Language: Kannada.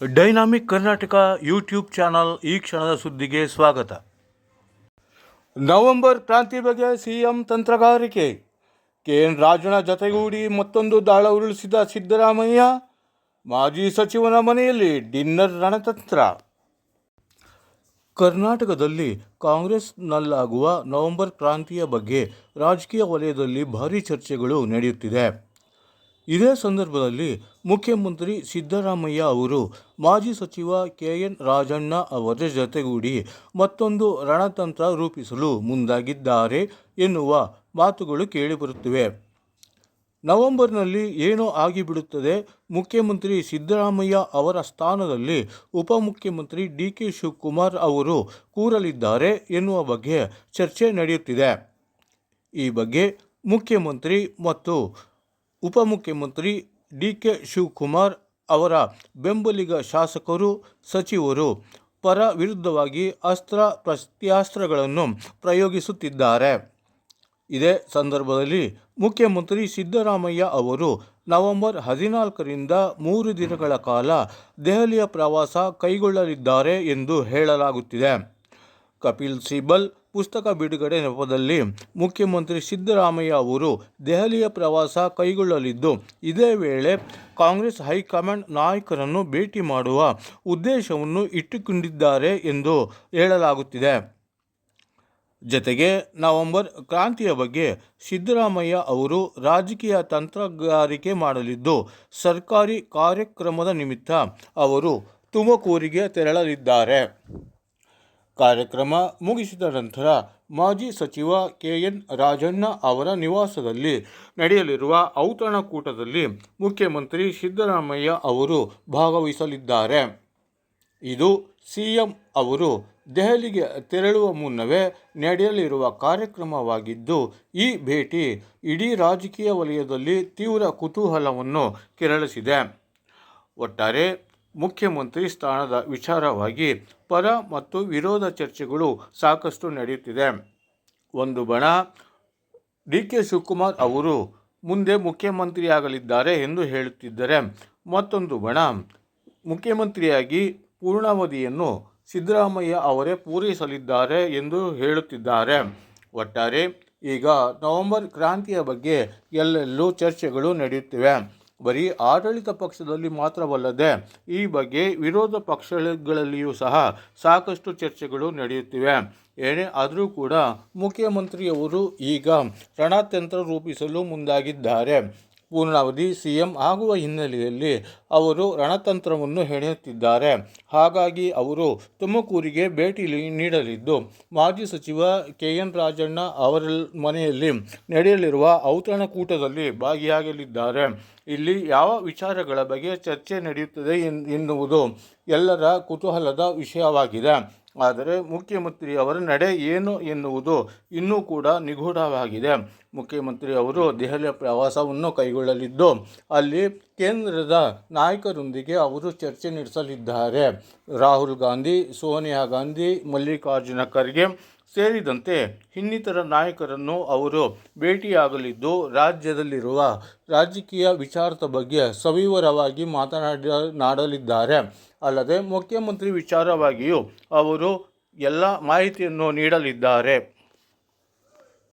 ಡೈನಾಮಿಕ್ ಕರ್ನಾಟಕ ಯೂಟ್ಯೂಬ್ ಚಾನಲ್ ಈ ಕ್ಷಣದ ಸುದ್ದಿಗೆ ಸ್ವಾಗತ. ನವೆಂಬರ್ ಕ್ರಾಂತಿ ಬಗ್ಗೆ ಸಿಎಂ ತಂತ್ರಗಾರಿಕೆ. ಕೆ ಎನ್ ರಾಜನ ಜತೆಗೂಡಿ ಮತ್ತೊಂದು ದಾಳ ಉರುಳಿಸಿದ ಸಿದ್ದರಾಮಯ್ಯ ಮಾಜಿ ಸಚಿವನ ಮನೆಯಲ್ಲಿ ಡಿನ್ನರ್ ರಣತಂತ್ರ. ಕರ್ನಾಟಕದಲ್ಲಿ ಕಾಂಗ್ರೆಸ್ನಲ್ಲಾಗುವ ನವೆಂಬರ್ ಕ್ರಾಂತಿಯ ಬಗ್ಗೆ ರಾಜಕೀಯ ವಲಯದಲ್ಲಿ ಭಾರೀ ಚರ್ಚೆಗಳು ನಡೆಯುತ್ತಿದೆ. ಇದೇ ಸಂದರ್ಭದಲ್ಲಿ ಮುಖ್ಯಮಂತ್ರಿ ಸಿದ್ದರಾಮಯ್ಯ ಅವರು ಮಾಜಿ ಸಚಿವ ಕೆ ಎನ್ ರಾಜಣ್ಣ ಅವರ ಜತೆಗೂಡಿ ಮತ್ತೊಂದು ರಣತಂತ್ರ ರೂಪಿಸಲು ಮುಂದಾಗಿದ್ದಾರೆ ಎನ್ನುವ ಮಾತುಗಳು ಕೇಳಿಬರುತ್ತಿವೆ. ನವೆಂಬರ್ನಲ್ಲಿ ಏನೋ ಆಗಿಬಿಡುತ್ತದೆ. ಮುಖ್ಯಮಂತ್ರಿ ಸಿದ್ದರಾಮಯ್ಯ ಅವರ ಸ್ಥಾನದಲ್ಲಿ ಉಪಮುಖ್ಯಮಂತ್ರಿ ಡಿ ಕೆ ಶಿವಕುಮಾರ್ ಅವರು ಕೂರಲಿದ್ದಾರೆ ಎನ್ನುವ ಬಗ್ಗೆ ಚರ್ಚೆ ನಡೆಯುತ್ತಿದೆ. ಈ ಬಗ್ಗೆ ಮುಖ್ಯಮಂತ್ರಿ ಮತ್ತು ಉಪಮುಖ್ಯಮಂತ್ರಿ ಡಿ ಕೆ ಶಿವಕುಮಾರ್ ಅವರ ಬೆಂಬಲಿಗ ಶಾಸಕರು, ಸಚಿವರು ಪರ ವಿರುದ್ಧವಾಗಿ ಅಸ್ತ್ರ ಪ್ರತ್ಯಾಸ್ತ್ರಗಳನ್ನು ಪ್ರಯೋಗಿಸುತ್ತಿದ್ದಾರೆ. ಇದೇ ಸಂದರ್ಭದಲ್ಲಿ ಮುಖ್ಯಮಂತ್ರಿ ಸಿದ್ದರಾಮಯ್ಯ ಅವರು ನವೆಂಬರ್ ಹದಿನಾಲ್ಕರಿಂದ ಮೂರು ದಿನಗಳ ಕಾಲ ದೆಹಲಿಯ ಪ್ರವಾಸ ಕೈಗೊಳ್ಳಲಿದ್ದಾರೆ ಎಂದು ಹೇಳಲಾಗುತ್ತಿದೆ. ಕಪಿಲ್ ಸಿಬಲ್ ಪುಸ್ತಕ ಬಿಡುಗಡೆ ನೆಪದಲ್ಲಿ ಮುಖ್ಯಮಂತ್ರಿ ಸಿದ್ದರಾಮಯ್ಯ ಅವರು ದೆಹಲಿಯ ಪ್ರವಾಸ ಕೈಗೊಳ್ಳಲಿದ್ದು, ಇದೇ ವೇಳೆ ಕಾಂಗ್ರೆಸ್ ಹೈಕಮಾಂಡ್ ನಾಯಕರನ್ನು ಭೇಟಿ ಮಾಡುವ ಉದ್ದೇಶವನ್ನು ಇಟ್ಟುಕೊಂಡಿದ್ದಾರೆ ಎಂದು ಹೇಳಲಾಗುತ್ತಿದೆ. ಜತೆಗೆ ನವೆಂಬರ್ ಕ್ರಾಂತಿಯ ಬಗ್ಗೆ ಸಿದ್ದರಾಮಯ್ಯ ಅವರು ರಾಜಕೀಯ ತಂತ್ರಗಾರಿಕೆ ಮಾಡಲಿದ್ದು, ಸರ್ಕಾರಿ ಕಾರ್ಯಕ್ರಮದ ನಿಮಿತ್ತ ಅವರು ತುಮಕೂರಿಗೆ ತೆರಳಲಿದ್ದಾರೆ. ಕಾರ್ಯಕ್ರಮ ಮುಗಿಸಿದ ನಂತರ ಮಾಜಿ ಸಚಿವ ಕೆ ಎನ್ ರಾಜಣ್ಣ ಅವರ ನಿವಾಸದಲ್ಲಿ ನಡೆಯಲಿರುವ ಔತಣಕೂಟದಲ್ಲಿ ಮುಖ್ಯಮಂತ್ರಿ ಸಿದ್ದರಾಮಯ್ಯ ಅವರು ಭಾಗವಹಿಸಲಿದ್ದಾರೆ. ಇದು ಸಿಎಂ ಅವರು ದೆಹಲಿಗೆ ತೆರಳುವ ಮುನ್ನವೇ ನಡೆಯಲಿರುವ ಕಾರ್ಯಕ್ರಮವಾಗಿದ್ದು, ಈ ಭೇಟಿ ಇಡೀ ರಾಜಕೀಯ ವಲಯದಲ್ಲಿ ತೀವ್ರ ಕುತೂಹಲವನ್ನು ಕೆರಳಿಸಿದೆ. ಒಟ್ಟಾರೆ ಮುಖ್ಯಮಂತ್ರಿ ಸ್ಥಾನದ ವಿಚಾರವಾಗಿ ಪರ ಮತ್ತು ವಿರೋಧ ಚರ್ಚೆಗಳು ಸಾಕಷ್ಟು ನಡೆಯುತ್ತಿದೆ. ಒಂದು ಬಣ ಡಿ ಕೆ ಶಿವಕುಮಾರ್ ಅವರು ಮುಂದೆ ಮುಖ್ಯಮಂತ್ರಿಯಾಗಲಿದ್ದಾರೆ ಎಂದು ಹೇಳುತ್ತಿದ್ದರೆ, ಮತ್ತೊಂದು ಬಣ ಮುಖ್ಯಮಂತ್ರಿಯಾಗಿ ಪೂರ್ಣಾವಧಿಯನ್ನು ಸಿದ್ದರಾಮಯ್ಯ ಅವರೇ ಪೂರೈಸಲಿದ್ದಾರೆ ಎಂದು ಹೇಳುತ್ತಿದ್ದಾರೆ. ಒಟ್ಟಾರೆ ಈಗ ನವೆಂಬರ್ ಕ್ರಾಂತಿಯ ಬಗ್ಗೆ ಎಲ್ಲೆಲ್ಲೂ ಚರ್ಚೆಗಳು ನಡೆಯುತ್ತಿವೆ. ಬರೀ ಆಡಳಿತ ಪಕ್ಷದಲ್ಲಿ ಮಾತ್ರವಲ್ಲದೆ ಈ ಬಗ್ಗೆ ವಿರೋಧ ಪಕ್ಷಗಳಲ್ಲಿಯೂ ಸಹ ಸಾಕಷ್ಟು ಚರ್ಚೆಗಳು ನಡೆಯುತ್ತಿವೆ. ಏನೇ ಆದರೂ ಕೂಡ ಮುಖ್ಯಮಂತ್ರಿಯವರು ಈಗ ರಣತಂತ್ರ ರೂಪಿಸಲು ಮುಂದಾಗಿದ್ದಾರೆ. ಪೂರ್ಣಾವಧಿ ಸಿ ಎಂ ಆಗುವ ಹಿನ್ನೆಲೆಯಲ್ಲಿ ಅವರು ರಣತಂತ್ರವನ್ನು ಹೆಣೆಯುತ್ತಿದ್ದಾರೆ. ಹಾಗಾಗಿ ಅವರು ತುಮಕೂರಿಗೆ ಭೇಟಿ ನೀಡಲಿದ್ದು, ಮಾಜಿ ಸಚಿವ ಕೆ ಎನ್ ರಾಜಣ್ಣ ಅವರ ಮನೆಯಲ್ಲಿ ನಡೆಯಲಿರುವ ಔತಣಕೂಟದಲ್ಲಿ ಭಾಗಿಯಾಗಲಿದ್ದಾರೆ. ಇಲ್ಲಿ ಯಾವ ವಿಚಾರಗಳ ಬಗ್ಗೆ ಚರ್ಚೆ ನಡೆಯುತ್ತದೆ ಎನ್ನುವುದು ಎಲ್ಲರ ಕುತೂಹಲದ ವಿಷಯವಾಗಿದೆ. ಆದರೆ ಮುಖ್ಯಮಂತ್ರಿ ಅವರ ನಡೆ ಏನು ಎನ್ನುವುದು ಇನ್ನೂ ಕೂಡ ನಿಗೂಢವಾಗಿದೆ. ಮುಖ್ಯಮಂತ್ರಿ ಅವರು ದೆಹಲಿಯ ಪ್ರವಾಸವನ್ನು ಕೈಗೊಳ್ಳಲಿದ್ದು, ಅಲ್ಲಿ ಕೇಂದ್ರದ ನಾಯಕರೊಂದಿಗೆ ಅವರು ಚರ್ಚೆ ನಡೆಸಲಿದ್ದಾರೆ. ರಾಹುಲ್ ಗಾಂಧಿ, ಸೋನಿಯಾ ಗಾಂಧಿ, ಮಲ್ಲಿಕಾರ್ಜುನ ಖರ್ಗೆ ಸೇರಿದಂತೆ ಇನ್ನಿತರ ನಾಯಕರನ್ನು ಅವರು ಭೇಟಿಯಾಗಲಿದ್ದು, ರಾಜ್ಯದಲ್ಲಿರುವ ರಾಜಕೀಯ ವಿಚಾರದ ಬಗ್ಗೆ ಸವಿವರವಾಗಿ ಮಾತನಾಡಲಿದ್ದಾರೆ ಅಲ್ಲದೆ ಮುಖ್ಯಮಂತ್ರಿ ವಿಚಾರವಾಗಿಯೂ ಅವರು ಎಲ್ಲ ಮಾಹಿತಿಯನ್ನು ನೀಡಲಿದ್ದಾರೆ.